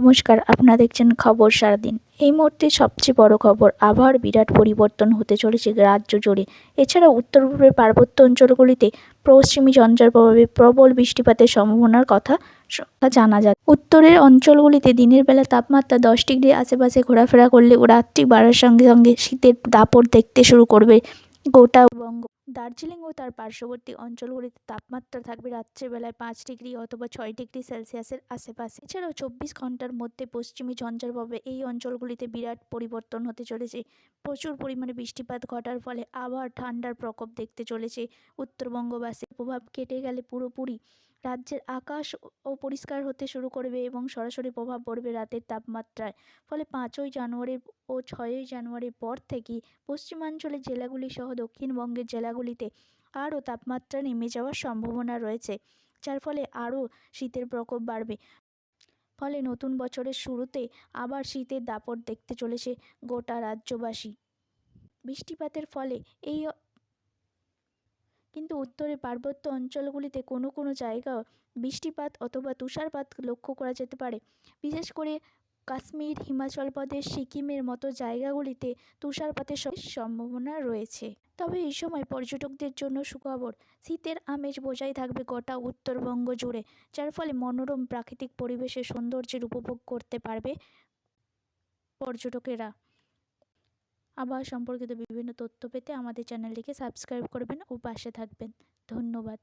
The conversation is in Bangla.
নমস্কার, আপনারা দেখছেন খবর সারাদিন। এই মুহূর্তে সবচেয়ে বড় খবর, আবহাওয়ার বিরাট পরিবর্তন হতে চলেছে রাজ্য জুড়ে। এছাড়া উত্তর পূর্বের পার্বত্য অঞ্চলগুলিতে পশ্চিমী ঝঞ্ঝার প্রভাবে প্রবল বৃষ্টিপাতের সম্ভাবনার কথা জানা যায়। উত্তরের অঞ্চলগুলিতে দিনের বেলা তাপমাত্রা দশ ডিগ্রির আশেপাশে ঘোরাফেরা করলেও রাত্রি বাড়ার সঙ্গে সঙ্গে শীতের দাপট দেখতে শুরু করবে গোটা বঙ্গ দার্জিলিং ও তার পার্শ্ববর্তী অঞ্চলগুলিতে তাপমাত্রা থাকবে রাত্রেবেলায় পাঁচ ডিগ্রি অথবা ছয় ডিগ্রি সেলসিয়াসের আশেপাশে। এছাড়াও চব্বিশ ঘণ্টার মধ্যে পশ্চিমী ঝঞ্ঝার প্রভাবে এই অঞ্চলগুলিতে বিরাট পরিবর্তন হতে চলেছে। প্রচুর পরিমাণে বৃষ্টিপাত ঘটার ফলে আবার ঠান্ডার প্রকোপ দেখতে চলেছে। উত্তরবঙ্গবাসীর প্রভাব কেটে গেলে পুরোপুরি রাজ্যের আকাশ ও পরিষ্কার হতে শুরু করবে এবং সরাসরি প্রভাব পড়বে রাতের তাপমাত্রায়। ফলে পাঁচই জানুয়ারি ও ছয়ই জানুয়ারির পর থেকেই পশ্চিমাঞ্চলের জেলাগুলি সহ দক্ষিণবঙ্গের জেলাগুলিতে আরও তাপমাত্রা নেমে যাওয়ার সম্ভাবনা রয়েছে, যার ফলে আরও শীতের প্রকোপ বাড়বে। ফলে নতুন বছরের শুরুতে আবার শীতের দাপট দেখতে চলেছে গোটা রাজ্যবাসী। বৃষ্টিপাতের ফলে এই কিন্তু উত্তরের পার্বত্য অঞ্চলগুলিতে কোনো কোনো জায়গাও বৃষ্টিপাত অথবা তুষারপাত লক্ষ্য করা যেতে পারে। বিশেষ করে কাশ্মীর, হিমাচল প্রদেশ, সিকিমের মতো জায়গাগুলিতে তুষারপাতের সম্ভাবনা রয়েছে। তবে এই সময় পর্যটকদের জন্য সুখবর, শীতের আমেজ বজায় থাকবে গোটা উত্তরবঙ্গ জুড়ে, যার ফলে মনোরম প্রাকৃতিক পরিবেশের সৌন্দর্যের উপভোগ করতে পারবে পর্যটকেরা। আবহাওয়া সম্পর্কিত বিভিন্ন তথ্য পেতে আমাদের চ্যানেলটিকে সাবস্ক্রাইব করবেন ও পাশে থাকবেন। ধন্যবাদ।